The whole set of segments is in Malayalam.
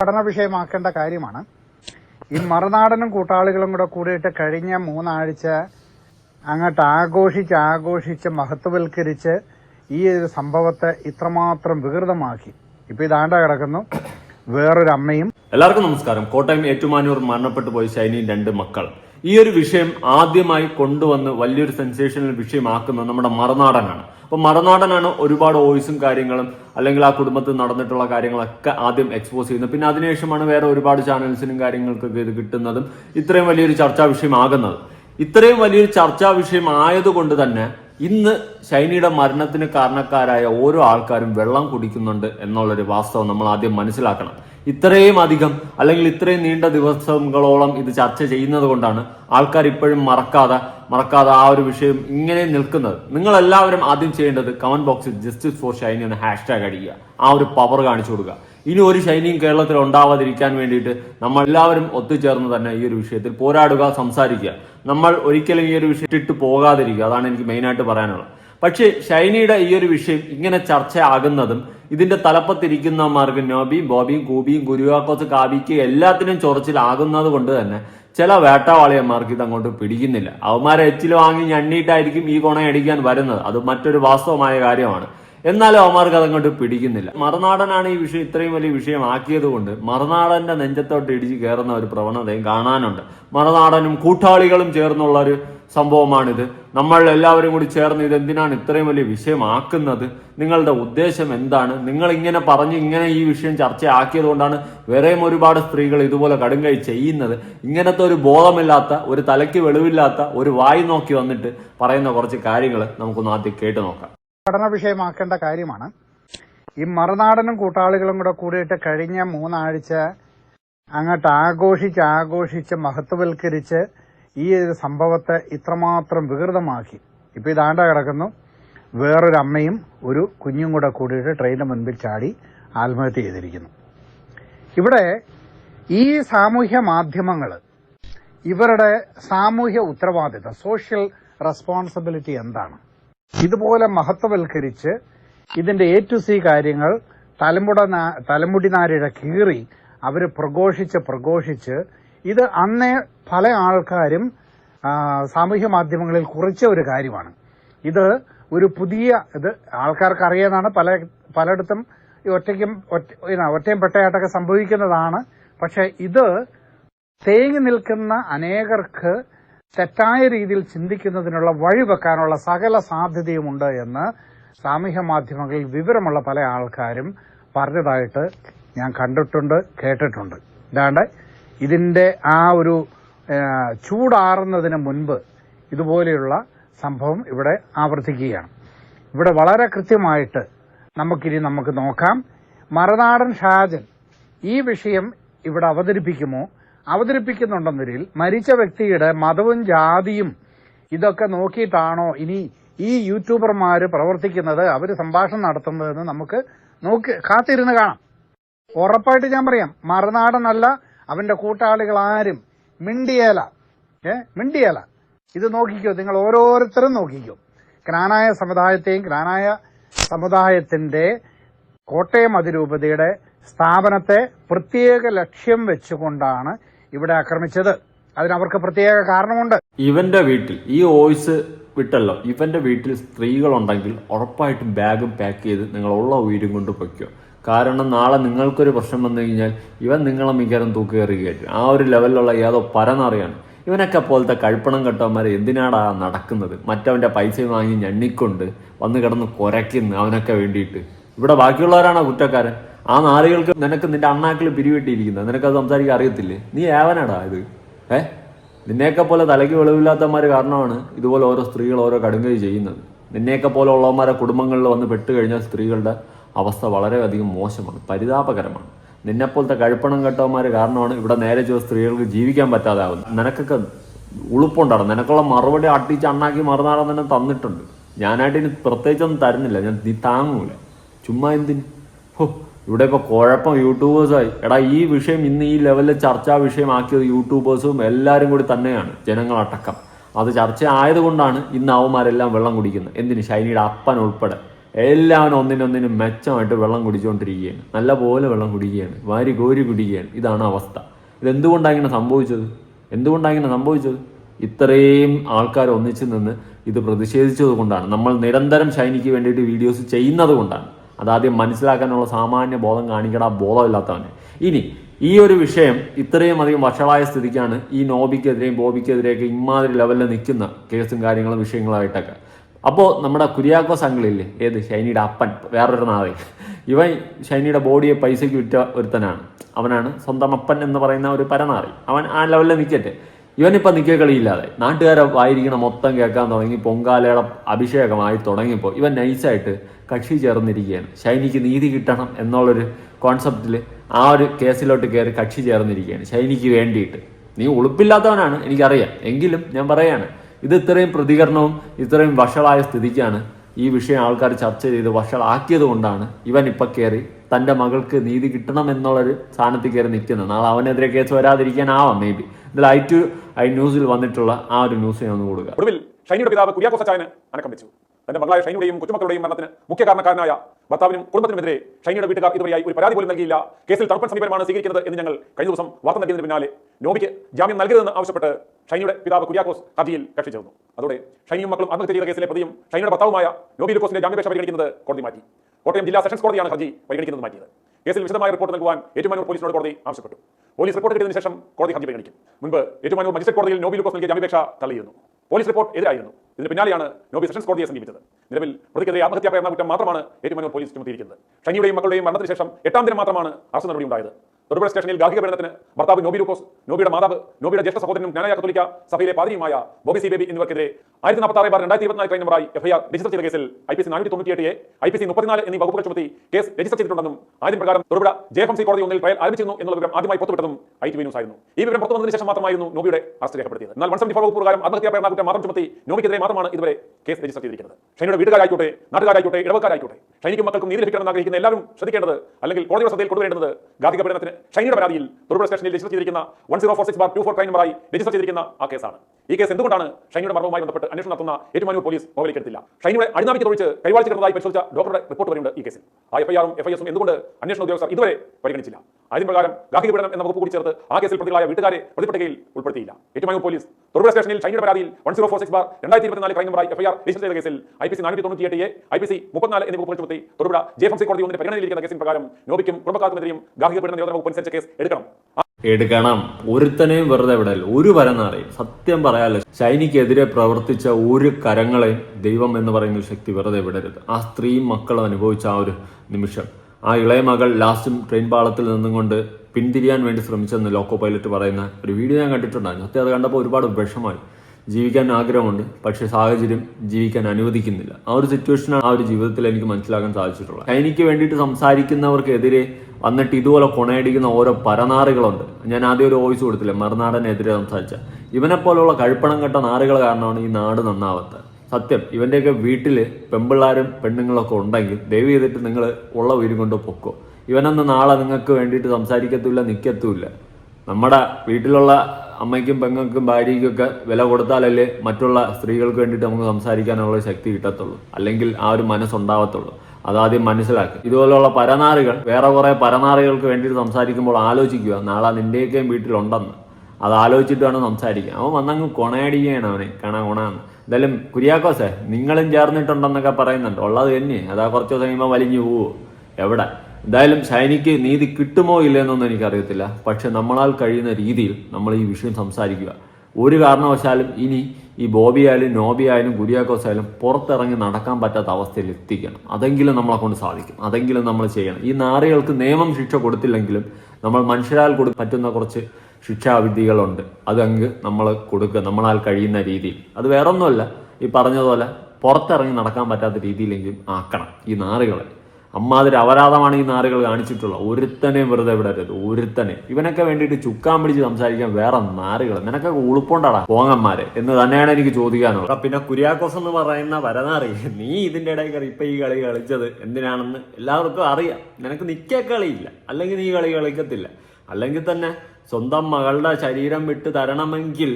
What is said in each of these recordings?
പഠന വിഷയമാക്കേണ്ട കാര്യമാണ്. ഈ മറുനാടനും കൂട്ടാളികളും കൂടെ കൂടിയിട്ട് കഴിഞ്ഞ മൂന്നാഴ്ച അങ്ങോട്ട് ആഘോഷിച്ച് ആഘോഷിച്ച് മഹത്വവൽക്കരിച്ച് ഈ ഒരു സംഭവത്തെ ഇത്രമാത്രം വികൃതമാക്കി. ഇപ്പൊ ഇതാണ്ട കിടക്കുന്നു. വേറൊരു അമ്മയും എല്ലാവർക്കും നമസ്കാരം. കോട്ടയം ഏറ്റുമാനൂർ മരണപ്പെട്ടു പോയ ഷൈനി രണ്ട് മക്കൾ. ഈ ഒരു വിഷയം ആദ്യമായി കൊണ്ടുവന്ന് വലിയൊരു സെൻസേഷണൽ വിഷയമാക്കുന്നത് നമ്മുടെ മറുനാടനാണ്. അപ്പൊ മടനാടനാണ് ഒരുപാട് വോയിസും കാര്യങ്ങളും അല്ലെങ്കിൽ ആ കുടുംബത്തിൽ നടന്നിട്ടുള്ള കാര്യങ്ങളൊക്കെ ആദ്യം എക്സ്പോസ് ചെയ്യുന്നത്. പിന്നെ അതിനുശേഷമാണ് വേറെ ഒരുപാട് ചാനൽസിനും കാര്യങ്ങൾക്കൊക്കെ ഇത് കിട്ടുന്നതും ഇത്രയും വലിയൊരു ചർച്ചാ വിഷയമാകുന്നത് ഇത്രയും വലിയൊരു ചർച്ചാ വിഷയം ആയതുകൊണ്ട് തന്നെ ഇന്ന് ഷൈനിയുടെ മരണത്തിന് കാരണക്കാരായ ഓരോ ആൾക്കാരും വെള്ളം കുടിക്കുന്നുണ്ട് എന്നുള്ളൊരു വാസ്തവം നമ്മൾ ആദ്യം മനസ്സിലാക്കണം. ഇത്രയും അധികം അല്ലെങ്കിൽ ഇത്രയും നീണ്ട ദിവസങ്ങളോളം ഇത് ചർച്ച ചെയ്യുന്നത് കൊണ്ടാണ് ആൾക്കാർ ഇപ്പോഴും മറക്കാതെ മറക്കാതെ ആ ഒരു വിഷയം ഇങ്ങനെ നിൽക്കുന്നത്. നിങ്ങൾ എല്ലാവരും ആദ്യം ചെയ്യേണ്ടത് കമന്റ് ബോക്സിൽ ജസ്റ്റിസ് ഫോർ ഷൈനി എന്ന ഹാഷ്ടാഗ് അടിക്കുക. ആ ഒരു പവർ കാണിച്ചു കൊടുക്കുക. ഇനി ഒരു ശൈനിയും കേരളത്തിൽ ഉണ്ടാവാതിരിക്കാൻ വേണ്ടിയിട്ട് നമ്മൾ എല്ലാവരും ഒത്തുചേർന്ന് തന്നെ ഈ ഒരു വിഷയത്തിൽ പോരാടുക സംസാരിക്കുക. നമ്മൾ ഒരിക്കലും ഈ ഒരു വിഷയം ഇട്ട് പോകാതിരിക്കുക. അതാണ് എനിക്ക് മെയിനായിട്ട് പറയാനുള്ളത്. പക്ഷേ ഷൈനിയുടെ ഈ ഒരു വിഷയം ഇങ്ങനെ ചർച്ചയാകുന്നതും ഇതിന്റെ തലപ്പത്തിരിക്കുന്നവന്മാർക്ക് നോബിയും ബോബിയും കൂബിയും ഗുരുവാക്കോസ് കാബിക്ക് എല്ലാത്തിനും ചൊറച്ചിലാകുന്നത് കൊണ്ട് തന്നെ ചില വേട്ടവാളിയന്മാർക്ക് ഇത് അങ്ങോട്ട് പിടിക്കുന്നില്ല. അവന്മാരെ എച്ചിൽ വാങ്ങി ഞണ്ണിയിട്ടായിരിക്കും ഈ കൊണയടിക്കാൻ വരുന്നത്. അത് മറ്റൊരു വാസ്തവമായ കാര്യമാണ്. എന്നാലും അവന്മാർക്ക് അതങ്ങോട്ട് പിടിക്കുന്നില്ല. മറുനാടനാണ് ഈ വിഷയം ഇത്രയും വലിയ വിഷയമാക്കിയത് കൊണ്ട് മറുനാടന്റെ നെഞ്ചത്തോട്ട് ഇടിച്ച് കയറുന്ന ഒരു പ്രവണതയും കാണാനുണ്ട്. മറുനാടനും കൂട്ടാളികളും ചേർന്നുള്ള ഒരു സംഭവമാണിത്. നമ്മൾ എല്ലാവരും കൂടി ചേർന്ന് ഇത് എന്തിനാണ് ഇത്രയും വലിയ വിഷയമാക്കുന്നത്? നിങ്ങളുടെ ഉദ്ദേശം എന്താണ്? നിങ്ങൾ ഇങ്ങനെ പറഞ്ഞ് ഇങ്ങനെ ഈ വിഷയം ചർച്ചയാക്കിയത് കൊണ്ടാണ് വേറെയും ഒരുപാട് സ്ത്രീകൾ ഇതുപോലെ കടുങ്കൈ ചെയ്യുന്നത്. ഇങ്ങനത്തെ ഒരു ബോധമില്ലാത്ത ഒരു തലയ്ക്ക് വെളിവില്ലാത്ത ഒരു വായി നോക്കി വന്നിട്ട് പറയുന്ന കുറച്ച് കാര്യങ്ങൾ നമുക്കൊന്ന് ആദ്യം കേട്ടു നോക്കാം. പഠന വിഷയമാക്കേണ്ട കാര്യമാണ്. ഈ മറുനാടനും കൂട്ടാളികളും കൂടെ കൂടിയിട്ട് കഴിഞ്ഞ മൂന്നാഴ്ച അങ്ങോട്ട് ആഘോഷിച്ച് ആഘോഷിച്ച് മഹത്വവൽക്കരിച്ച് ഈ ഒരു സംഭവത്തെ ഇത്രമാത്രം വികൃതമാക്കി. ഇപ്പൊ ഇതാണ്ട കിടക്കുന്നു. വേറൊരു അമ്മയും ഒരു കുഞ്ഞും കൂടെ കൂടിയിട്ട് ട്രെയിനിന്റെ മുൻപിൽ ചാടി ആത്മഹത്യ ചെയ്തിരിക്കുന്നു. ഇവിടെ ഈ സാമൂഹ്യ മാധ്യമങ്ങൾ ഇവരുടെ സാമൂഹ്യ ഉത്തരവാദിത്തം സോഷ്യൽ റെസ്പോൺസിബിലിറ്റി എന്താണ്? ഇതുപോലെ മഹത്വവൽക്കരിച്ച് ഇതിന്റെ എ ടു സി കാര്യങ്ങൾ തലമുട തലമുടി നാരിഴ കീറി അവർ പ്രഘോഷിച്ച് പ്രഘോഷിച്ച് ഇത് അന്നേ പല ആൾക്കാരും സാമൂഹ്യ മാധ്യമങ്ങളിൽ കുറിച്ച ഒരു കാര്യമാണ്. ഇത് ഒരു പുതിയ ഇത് ആൾക്കാർക്ക് അറിയാനാണ് പല പലയിടത്തും ഒറ്റയ്ക്കും ഒറ്റ ഒറ്റയും പെട്ടയായിട്ടൊക്കെ സംഭവിക്കുന്നതാണ്. പക്ഷെ ഇത് തേങ്ങി നിൽക്കുന്ന അനേകർക്ക് തെറ്റായ രീതിയിൽ ചിന്തിക്കുന്നതിനുള്ള വഴി വെക്കാനുള്ള സകല സാധ്യതയുമുണ്ട് എന്ന് സാമൂഹ്യ മാധ്യമങ്ങളിൽ വിവരമുള്ള പല ആൾക്കാരും പറഞ്ഞതായിട്ട് ഞാൻ കണ്ടിട്ടുണ്ട് കേട്ടിട്ടുണ്ട്. ഇതാണ്ട് ഇതിന്റെ ആ ഒരു ചൂടാറുന്നതിന് മുൻപ് ഇതുപോലെയുള്ള സംഭവം ഇവിടെ ആവർത്തിക്കുകയാണ്. ഇവിടെ വളരെ കൃത്യമായിട്ട് നമുക്കിനി നമുക്ക് നോക്കാം. മറനാടൻ ഷാജൻ ഈ വിഷയം ഇവിടെ അവതരിപ്പിക്കുമോ? അവതരിപ്പിക്കുന്നുണ്ടെന്നൊരിൽ മരിച്ച വ്യക്തിയുടെ മതവും ജാതിയും ഇതൊക്കെ നോക്കിയിട്ടാണോ ഇനി ഈ യൂട്യൂബർമാർ പ്രവർത്തിക്കുന്നത് അവർ സംഭാഷണം നടത്തുന്നതെന്ന് നമുക്ക് നോക്കി കാത്തിരുന്ന് കാണാം. ഉറപ്പായിട്ട് ഞാൻ പറയാം മറുനാടനല്ല അവന്റെ കൂട്ടാളികൾ ആരും മിണ്ടിയേല. ഏ? മിണ്ടിയേല. ഇത് നോക്കിക്കോ നിങ്ങൾ ഓരോരുത്തരും നോക്കിക്കോ. ക്നാനായ സമുദായത്തെയും ക്നാനായ സമുദായത്തിന്റെ കോട്ടയം അതിരൂപതയുടെ സ്ഥാപനത്തെ പ്രത്യേക ലക്ഷ്യം വെച്ചുകൊണ്ടാണ് ഇവിടെ ആക്രമിച്ചത്. അതിനവർക്ക് പ്രത്യേക കാരണമുണ്ട്. ഇവന്റെ വീട്ടിൽ ഈ വോയിസ് വിട്ടല്ലോ ഇവന്റെ വീട്ടിൽ സ്ത്രീകളുണ്ടെങ്കിൽ ഉറപ്പായിട്ടും ബാഗും പാക്ക് ചെയ്ത് നിങ്ങൾ ഉള്ള ഉയരും കൊണ്ട് പൊയ്ക്കോ. കാരണം നാളെ നിങ്ങൾക്കൊരു പ്രശ്നം വന്നു കഴിഞ്ഞാൽ ഇവൻ നിങ്ങളെ മിക്കവാറും തൂക്കുകയറുകയായിരിക്കും ആ ഒരു ലെവലിലുള്ള ഏതോ പരന്നറിയാണ് ഇവനൊക്കെ പോലത്തെ കഴിപ്പണം കെട്ടവന്മാരെ എന്തിനാടാ നടക്കുന്നത്? മറ്റവന്റെ പൈസ വാങ്ങി ഞണ്ണിക്കൊണ്ട് വന്ന് കിടന്ന് കുരയ്ക്കുന്നു അവനൊക്കെ വേണ്ടിയിട്ട്. ഇവിടെ ബാക്കിയുള്ളവരാണോ കുറ്റക്കാരൻ? ആ നാളുകൾക്ക് നിനക്ക് നിന്റെ അണ്ണാക്കിൽ നിനക്ക് നിനക്കത് സംസാരിക്കാൻ അറിയത്തില്ലേ? നീ ഏവനാടാ ഇത്? ഏ? നിന്നെയൊക്കെ പോലെ തലയ്ക്ക് വെളിവില്ലാത്തമാര് കാരണമാണ് ഇതുപോലെ ഓരോ സ്ത്രീകൾ ഓരോ കടുങ്കൈ ചെയ്യുന്നത്. നിന്നെയൊക്കെ പോലെ ഉള്ളവന്മാരെ കുടുംബങ്ങളിൽ വന്ന് പെട്ട് കഴിഞ്ഞാൽ സ്ത്രീകളുടെ അവസ്ഥ വളരെയധികം മോശമാണ് പരിതാപകരമാണ്. നിന്നെപ്പോലത്തെ കഴുപ്പണം കെട്ടവന്മാര് കാരണമാണ് ഇവിടെ നേരെ ചുവ സ്ത്രീകൾക്ക് ജീവിക്കാൻ പറ്റാതെ ആവുന്നത് നിനക്കൊക്കെ ഉളുപ്പുണ്ടാണ്. നിനക്കുള്ള മറുപടി അട്ടിച്ച് അണ്ണാക്കി മറുനാടൻ തന്നെ തന്നിട്ടുണ്ട്. ഞാനായിട്ട് ഇനി പ്രത്യേകിച്ചൊന്നും തരുന്നില്ല. ഞാൻ നീ താങ്ങൂല. ചുമ്മാ എന്തിന്? ഹോ ഇവിടെ ഇപ്പൊ കുഴപ്പം യൂട്യൂബേഴ്സായി എടാ ഈ വിഷയം ഇന്ന് ഈ ലെവലിൽ ചർച്ചാ വിഷയമാക്കിയത് യൂട്യൂബേഴ്സും എല്ലാവരും കൂടി തന്നെയാണ്. ജനങ്ങളടക്കം. അത് ചർച്ച ആയതുകൊണ്ടാണ് ഇന്ന് അവന്മാരെല്ലാം വെള്ളം കുടിക്കുന്നത്. എന്തിന്? ഷൈനിയുടെ അപ്പൻ ഉൾപ്പെടെ. എല്ലാവരും ഒന്നിനൊന്നിനും മെച്ചമായിട്ട് വെള്ളം കുടിച്ചുകൊണ്ടിരിക്കുകയാണ് നല്ല പോലെ വെള്ളം കുടിക്കുകയാണ്. വാരി കോരി കുടിക്കുകയാണ്. ഇതാണ് അവസ്ഥ. ഇതെന്തുകൊണ്ടാണ് ഇങ്ങനെ സംഭവിച്ചത്? എന്തുകൊണ്ടാണ് ഇങ്ങനെ സംഭവിച്ചത്? ഇത്രയും ആൾക്കാർ ഒന്നിച്ചു നിന്ന് ഇത് പ്രതിഷേധിച്ചത് കൊണ്ടാണ്. നമ്മൾ നിരന്തരം ഷൈനിക്ക് വേണ്ടിയിട്ട് വീഡിയോസ് ചെയ്യുന്നത് കൊണ്ടാണ്. അതാദ്യം മനസ്സിലാക്കാനുള്ള സാമാന്യ ബോധം കാണിക്കട ബോധമില്ലാത്തവന്. ഇനി ഈ ഒരു വിഷയം ഇത്രയും അധികം വഷളായ സ്ഥിതിക്കാണ് ഈ നോബിക്കെതിരെയും ബോബിക്കെതിരെയൊക്കെ ഇമാതിരി ലെവലിൽ നിൽക്കുന്ന കേസും കാര്യങ്ങളും വിഷയങ്ങളായിട്ടൊക്കെ അപ്പോൾ നമ്മുടെ കുര്യാക്കോ സംഘിലില്ലേ ഏത്? ഷൈനിയുടെ അപ്പൻ വേറൊരു നാളെ ഇവൻ ഷൈനിയുടെ ബോഡിയെ പൈസയ്ക്ക് വിറ്റ ഒരുത്തനാണ്. അവനാണ് സ്വന്തം അപ്പൻ എന്ന് പറയുന്ന ഒരു പരനാറി. അവൻ ആ ലെവലിൽ നിൽക്കട്ടെ ഇവനിപ്പോൾ നിൽക്കുക കളിയില്ലാതെ. നാട്ടുകാരെ വായിരിക്കണം മൊത്തം കേൾക്കാൻ തുടങ്ങി പൊങ്കാലയുടെ അഭിഷേകമായി തുടങ്ങിയപ്പോൾ ഇവൻ നൈസായിട്ട് കക്ഷി ചേർന്നിരിക്കുകയാണ്. ഷൈനിക്ക് നീതി കിട്ടണം എന്നുള്ളൊരു കോൺസെപ്റ്റിൽ ആ ഒരു കേസിലോട്ട് കയറി കക്ഷി ചേർന്നിരിക്കുകയാണ്. ഷൈനിക്ക് വേണ്ടിയിട്ട്. നീ ഉളുപ്പില്ലാത്തവനാണ് എനിക്കറിയാം. എങ്കിലും ഞാൻ പറയാണ് ഇത് ഇത്രയും പ്രതികരണവും ഇത്രയും വഷളായ സ്ഥിതിക്കാണ് ഈ വിഷയം ആൾക്കാർ ചർച്ച ചെയ്ത് വഷളാക്കിയത് കൊണ്ടാണ് ഇവൻ ഇപ്പൊ കയറി തന്റെ മകൾക്ക് നീതി കിട്ടണം എന്നുള്ളൊരു സ്ഥാനത്ത് കയറി നിൽക്കുന്നത്. നാളെ അവനെതിരെ കേസ് വരാതിരിക്കാനാവാം മേ ബി ഇതിൽ ഐ ടു ഐ ന്യൂസിൽ വന്നിട്ടുള്ള ആ ഒരു ന്യൂസ് ഞാൻ ഒന്ന് കൊടുക്കുക ഒടുവിൽ ഷൈനിയുടെ പിതാവ് കുര്യാക്കോസ് അച്ചായന് അനക്കം വെച്ചു. തന്റെ മകളായ ഷൈനിയുടെയും കൊച്ചുമക്കളുടെയും മരണത്തിന് മുഖ്യ കാരണക്കാരനായ ഭർത്താവിനും കുടുംബത്തിനുമെതിരെ ഷൈനിയുടെ വീട്ടുകാർ ഇതുവരെയായി ഒരു പരാതി പോലും നൽകിയില്ല. കേസിൽ തർപ്പൻ സമീപനമാണ് സ്വീകരിക്കുന്നത് എന്ന് ഞങ്ങൾ കഴിഞ്ഞ ദിവസം വാർത്ത നൽകിയതിന് പിന്നാലെ നോബിക്ക് ജാമ്യം നൽകരുതെന്ന് ആവശ്യപ്പെട്ട് ഷൈനിയുടെ പിതാവ് കുര്യാക്കോസ് ഹർജിയിൽ കക്ഷി ചേർന്നു അതോടെ ഷൈനിയും മക്കളും ആത്മഹത്യ ചെയ്ത കേസിലെ പ്രതിയും ഷൈനിയുടെ ഭർത്താവുമായ നോബി ലുക്കോസിന്റെ ജാമ്യപേക്ഷ പരിഗണിക്കുന്നത് കോടതി മാറ്റി. കോട്ടയം ജില്ലാ സെഷൻസ് കോടതിയാണ് ഹർജി പരിഗണിക്കുന്നത് മാറ്റിയത്. കേസിൽ വിശദമായ റിപ്പോർട്ട് നൽകുവാൻ ഏറ്റുമാനൂർ പോലീസിനോട് കോടതി ആവശ്യപ്പെട്ടു. പോലീസ് റിപ്പോർട്ട് കിട്ടിയതിനു ശേഷം കോടതി ഹർജി പരിഗണിക്കും. മുൻപ് ഏറ്റുമാനൂർ മജിസ്ട്രേറ്റ് കോടതിയിൽ നോബി ലുക്കോസ് നൽകിയ ജാമ്യാപേക്ഷ തള്ളിയിരുന്നു. പോലീസ് റിപ്പോർട്ട് എതിരായിരുന്നു. ഇതിന് പിന്നാലെയാണ് നോബി സെഷൻസ് കോടതിയെ സമീപിച്ചത്. നിലവിൽ പ്രതിക്കെതിരെ ആത്മഹത്യാ പ്രേരണ കുറ്റം മാത്രമാണ് ഏറ്റുമാനൂർ പോലീസ് ചുമത്തിയിരിക്കുന്നത്. ഷനിയുടെയും മക്കളുടെയും മരണത്തിന് ശേഷം എട്ടാം ദിനം മാത്രമാണ് അറസ്റ്റ് നടപടി ഉണ്ടായത് തൊടുപുഴ സ്റ്റേഷനിൽ ഗാർഹിക പീഡനത്തിന് ഭർത്താവ് നോബി ലൂക്കോസ് നോബിയുടെ മാതാവ് നോബിയുടെ ജ്യേഷ്ഠ സഹോദരനും ജ്ഞാനയ കത്തോലിക്ക സഭയിലെ പാതിരിയുമായ ബോബി സി ബേബി എന്നിവർക്കെതിരെ ആയിരത്തി നാൽപ്പത്തി ആറ് ബാർ രണ്ടായിരത്തി ഇരുപത്തിനാല് ക്രൈം നമ്പറായി എഫ്ഐആർ രജിസ്റ്റർ ചെയ്ത കേസിൽ ഐ പി സി നാനൂറ്റി തൊണ്ണൂറ്റിയെട്ട് ഐ പി സി മുപ്പത്തിനാല് എന്നീ വകുപ്പുകൾ ചുമത്തി കേസ് രജിസ്റ്റർ ചെയ്തിട്ടുണ്ടെന്നും ആദ്യം പ്രകാരം തൊടുപുഴ ജെ എഫ് സി കോടതി ഒന്നിൽ ട്രയൽ ആരംഭിച്ചിരുന്നു എന്നുള്ള വിവരം ആദ്യമായി പുറത്തുവിട്ടതും ഐ ടി വി ന്യൂസ് ആയിരുന്നു. ഈ വിവരം പുറത്തു വന്നതിന് ശേഷം മാത്രമായിരുന്നു നോബിയുടെ അറസ്റ്റ് രേഖപ്പെടുത്തിയത്. എന്നാൽ വൺ സെവന്റി ഫോർ വകുപ്പ് പ്രകാരം ആത്മഹത്യാ പ്രേരണ കുറ്റം മാത്രം ചുമത്തി നോബിക്കെതിരെ മാത്രമാണ് ഇതുവരെ കേസ് രജിസ്റ്റർ ചെയ്തിരിക്കുന്നത്. ഷൈനിയുടെ വീട്ടുകാരായിക്കോട്ടെ നാട്ടുകാരായിക്കോട്ടെ ഇടവക്കാരായിക്കോട്ടെ ഷൈനിക്കും മക്കൾക്കും നീതി ലഭിക്കണമെന്ന് ആഗ്രഹിക്കുന്ന എല്ലാവരും ശ്രദ്ധിക്കേണ്ടത് അല്ലെങ്കിൽ കോടതിയുടെ ശ്രദ്ധയിൽ കൊണ്ടുവരേണ്ടത് ഗാർഹിക പീഡനത്തിന് ഷൈനിയുടെ പരാതിയിൽ തൊടുപുഴ സ്റ്റേഷനിൽ രജിസ്റ്റർ ചെയ്തിരിക്കുന്ന one zero four six bar two four crime നമ്പറായി register ചെയ്തിരിക്കുന്ന ആ കേസാണ്. ഈ കേസ് എന്തുകൊണ്ടാണ് ഷൈനിയുടെ മർമ്മവുമായി ബന്ധപ്പെട്ട് അന്വേഷണം നടത്തുന്ന ഏറ്റുമാനൂർ പോലീസ് മൊബൈലിക്കെടുത്തില്ല ഷൈനിയുടെ അഴിനാമിക്ക് തൊഴിച്ച് കൈവാഴ്ച കിടന്നതായി പരിശോധിച്ച ഡോക്ടറുടെ റിപ്പോർട്ട് വരുന്നുണ്ട് ഈ കേസിൽ. ആ എഫ്ഐആറും എഫ്ഐഎസും എന്തുകൊണ്ട് അന്വേഷണ ഉദ്യോഗസ്ഥർ ഇതുവരെ പരിഗണിച്ചില്ല? ആദ്യം പ്രകാരം ഗാർഹിക പീഡനം എന്ന വകുപ്പ് കൂടി ചേർത്ത് ആ കേസിൽ പ്രതികളായ വീട്ടുകാരെ പ്രതിപട്ടികയിൽ ഉൾപ്പെടുത്തിയില്ല. ഏറ്റുമാനൂർ പോലീസ് തൊടുപുഴ സ്റ്റേഷനിൽ ചൈനയുടെ പരാതിയിൽ one zero four six bar രണ്ടായിരത്തി ഇരുപത്തിനാല് ക്രൈം നമ്പറായി എഫ്ഐആർ രജിസ്റ്റർ ചെയ്ത കേസിൽ ഐ പി സി നാനൂറ്റി തൊണ്ണൂറ്റി എട്ട് എ ഐ പി സി മുപ്പത്തിനാല് എന്നീ വകുപ്പുകൾ ചുമത്തി തൊടുപുഴ സി കോടതി ഒന്നിന് പരിഗണനയിലിരിക്കുന്ന കേസിൻ പ്രകാരം നോബിക്കും കുടുംബക്കാർക്കുമെതിരെയും ഗാർഹിക പീഡന നിരോധന വകുപ്പ് അനുസരിച്ച് കേസ് എടുക്കണം. എടുക്കണം. ഒരുത്തനെയും വെറുതെ വിടൽ ഒരു പരന്നറിയും സത്യം പറയാലോ ഷൈനിക്കെതിരെ പ്രവർത്തിച്ച ഒരു കരങ്ങളെയും ദൈവം എന്ന് പറയുന്ന ശക്തി വെറുതെ വിടരുത്. ആ സ്ത്രീയും മക്കളും അനുഭവിച്ച ആ ഒരു നിമിഷം. ആ ഇളയ മകൾ ലാസ്റ്റും ട്രെയിൻ പാളത്തിൽ നിന്നും കൊണ്ട് പിന്തിരിയാൻ വേണ്ടി ശ്രമിച്ചെന്ന് ലോക്കോ പൈലറ്റ് പറയുന്ന ഒരു വീഡിയോ ഞാൻ കണ്ടിട്ടുണ്ടായിരുന്നു. സത്യം അത് കണ്ടപ്പോൾ ഒരുപാട് വിഷമായി ജീവിക്കാൻ ആഗ്രഹമുണ്ട് പക്ഷെ സാഹചര്യം ജീവിക്കാൻ അനുവദിക്കുന്നില്ല. ആ ഒരു സിറ്റുവേഷനാണ് ആ ഒരു ജീവിതത്തിൽ എനിക്ക് മനസ്സിലാക്കാൻ സാധിച്ചിട്ടുള്ളത്. എനിക്ക് വേണ്ടിയിട്ട് സംസാരിക്കുന്നവർക്കെതിരെ വന്നിട്ട് ഇതുപോലെ കൊണയടിക്കുന്ന ഓരോ പരനാറുകളുണ്ട്. ഞാൻ ആദ്യം ഒരു വോയിസ് കൊടുത്തില്ല മറുനാടനെതിരെ സംസാരിച്ച. ഇവനെ പോലുള്ള കഴുപ്പണം കെട്ട നാറുകൾ കാരണമാണ് ഈ നാട് നന്നാവാത്തത്. സത്യം ഇവന്റെയൊക്കെ വീട്ടിൽ പെമ്പിള്ളാരും പെണ്ണുങ്ങളൊക്കെ ഉണ്ടെങ്കിൽ ദയവ് ചെയ്തിട്ട് നിങ്ങൾ ഉള്ള വീരും കൊണ്ട് പൊക്കോ. ഇവനന്ന് നാളെ നിങ്ങൾക്ക് വേണ്ടിയിട്ട് സംസാരിക്കത്തുമില്ല നിൽക്കത്തുമില്ല നമ്മുടെ വീട്ടിലുള്ള അമ്മയ്ക്കും പെങ്ങൾക്കും ഭാര്യയ്ക്കൊക്കെ വില കൊടുത്താലല്ലേ മറ്റുള്ള സ്ത്രീകൾക്ക് വേണ്ടിയിട്ട് നമുക്ക് സംസാരിക്കാനുള്ള ശക്തി കിട്ടത്തുള്ളൂ. അല്ലെങ്കിൽ ആ ഒരു മനസ്സുണ്ടാവത്തുള്ളൂ. അതാദ്യം മനസ്സിലാക്കുക ഇതുപോലെയുള്ള പരനാറുകൾ വേറെ കുറേ പരനാറുകൾക്ക് വേണ്ടിയിട്ട് സംസാരിക്കുമ്പോൾ ആലോചിക്കുക നാളെ നിന്റെയൊക്കെയും വീട്ടിലുണ്ടെന്ന്. അത് ആലോചിച്ചിട്ട് വേണം സംസാരിക്കുക. അവൻ വന്നങ്ങ് കൊണയടിക്കുകയാണ് അവനെ കാണാ കൊണാന്ന്. എന്തായാലും കുര്യാക്കോസേ നിങ്ങളും ചേർന്നിട്ടുണ്ടെന്നൊക്കെ പറയുന്നുണ്ട്. ഉള്ളത് തന്നെ അതാ കുറച്ച് ദിവസം കഴിയുമ്പോൾ വലിഞ്ഞു പോവോ. എവിടെ? എന്തായാലും ഷൈനിക്ക് നീതി കിട്ടുമോ ഇല്ലെന്നൊന്നും എനിക്കറിയത്തില്ല. പക്ഷെ നമ്മളാൽ കഴിയുന്ന രീതിയിൽ നമ്മൾ ഈ വിഷയം സംസാരിക്കുക. ഒരു കാരണവശാലും ഇനി ഈ ബോബി ആയാലും നോബി ആയാലും ആയാലും പുറത്തിറങ്ങി നടക്കാൻ പറ്റാത്ത അവസ്ഥയിൽ എത്തിക്കണം. അതെങ്കിലും നമ്മളെ കൊണ്ട് സാധിക്കും. അതെങ്കിലും നമ്മൾ ചെയ്യണം. ഈ നാറികൾക്ക് നിയമം ശിക്ഷ കൊടുത്തില്ലെങ്കിലും നമ്മൾ മനുഷ്യരാൽ കൊടു പറ്റുന്ന കുറച്ച് ശിക്ഷാവിധികളുണ്ട്. അതങ്ങ് നമ്മൾ കൊടുക്കുക നമ്മളാൽ കഴിയുന്ന രീതിയിൽ. അത് വേറൊന്നുമല്ല. ഈ പറഞ്ഞതുപോലെ പുറത്തിറങ്ങി നടക്കാൻ പറ്റാത്ത രീതിയിലെങ്കിലും ആക്കണം ഈ നാറുകളെ. അമ്മാതിരി അപരാധമാണ് ഈ നാറുകൾ കാണിച്ചിട്ടുള്ളത് ഒരുത്തനെയും വെറുതെ വിടരുത്. ഒരുത്തനെ. ഇവനൊക്കെ വേണ്ടിയിട്ട് ചുക്കാൻ പിടിച്ച് സംസാരിക്കാൻ വേറെ നാറുകൾ. നിനക്കൊക്കെ ഉളുപ്പുണ്ടാടാ പോങ്ങന്മാരെ എന്ന് തന്നെയാണ് എനിക്ക് ചോദിക്കാനുള്ളത്. പിന്നെ കുര്യാക്കോസ് എന്ന് പറയുന്ന വരനാറി നീ ഇതിന്റെ ഇടയിൽ കയറി ഇപ്പൊ ഈ കളി കളിച്ചത് എന്തിനാണെന്ന് എല്ലാവർക്കും അറിയാം. നിനക്ക് നിൽക്കേ കളിയില്ല. അല്ലെങ്കിൽ നീ കളി കളിക്കത്തില്ല. അല്ലെങ്കിൽ തന്നെ സ്വന്തം മകളുടെ ശരീരം വിട്ട് തരണമെങ്കിൽ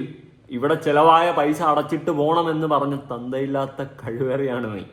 ഇവിടെ ചിലവായ പൈസ അടച്ചിട്ട് പോണമെന്ന് പറഞ്ഞ് തന്തയില്ലാത്ത കഴിവേറിയാണ് നീ.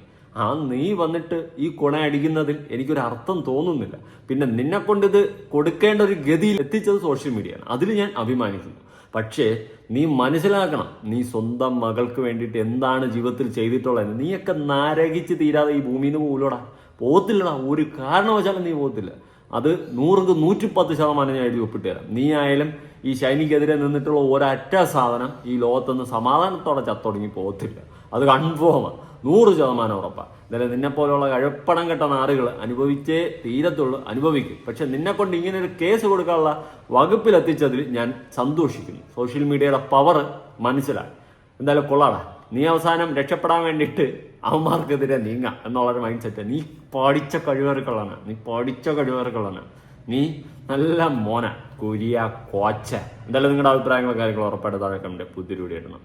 ആ നീ വന്നിട്ട് ഈ കുണ അടിക്കുന്നതിൽ എനിക്കൊരു അർത്ഥം തോന്നുന്നില്ല. പിന്നെ നിന്നെ കൊണ്ട് ഇത് കൊടുക്കേണ്ട ഒരു ഗതിയിൽ എത്തിച്ചത് സോഷ്യൽ മീഡിയയാണ് അതിൽ ഞാൻ അഭിമാനിക്കുന്നു. പക്ഷേ നീ മനസ്സിലാക്കണം നീ സ്വന്തം മകൾക്ക് വേണ്ടിയിട്ട് എന്താണ് ജീവിതത്തിൽ ചെയ്തിട്ടുള്ളത് നീയൊക്കെ നാരകിച്ച് തീരാതെ ഈ ഭൂമിയിൽ നിന്ന് പോലോടാ പോകത്തില്ലടാ. ഒരു കാരണവശാലും നീ പോകത്തില്ല. അത് നൂറുക്ക് നൂറ്റിപ്പത്ത് ശതമാനം ഞാൻ എഴുതി ഒപ്പിട്ട് തരാം. നീ ആയാലും ഈ ശൈനിക്കെതിരെ നിന്നിട്ടുള്ള ഒരൊറ്റ സാധനം ഈ ലോകത്തുനിന്ന് സമാധാനത്തോടെ ചത്തൊടുങ്ങി പോകത്തില്ല. അത് കൺഫേമാണ് നൂറ് ശതമാനം ഉറപ്പാണ് ഇന്നലെ നിന്നെ പോലെയുള്ള കഴപ്പണം കെട്ട നാറുകൾ അനുഭവിച്ചേ തീരത്തുള്ളൂ അനുഭവിക്കും. പക്ഷെ നിന്നെ കൊണ്ട് ഇങ്ങനെ ഒരു കേസ് കൊടുക്കാനുള്ള വകുപ്പിലെത്തിച്ചതിൽ ഞാൻ സന്തോഷിക്കുന്നു. സോഷ്യൽ മീഡിയയുടെ പവർ മനസ്സിലായി. എന്തായാലും കൊള്ളാടാ. നീ അവസാനം രക്ഷപ്പെടാൻ വേണ്ടിയിട്ട് അവന്മാർക്കെതിരെ നീങ്ങാം എന്നുള്ളൊരു മൈൻഡ് സെറ്റ് നീ പഠിച്ച കഴിവേറുകളാണ് നീ പഠിച്ച കഴിവേറുകളാണ് നീ നല്ല മോന കുരിയ കോച്ച. എന്തായാലും നിങ്ങളുടെ അഭിപ്രായങ്ങളും കാര്യങ്ങളും ഉറപ്പായിട്ട് താഴെ കണ്ട് വീഡിയോ ഇടണം.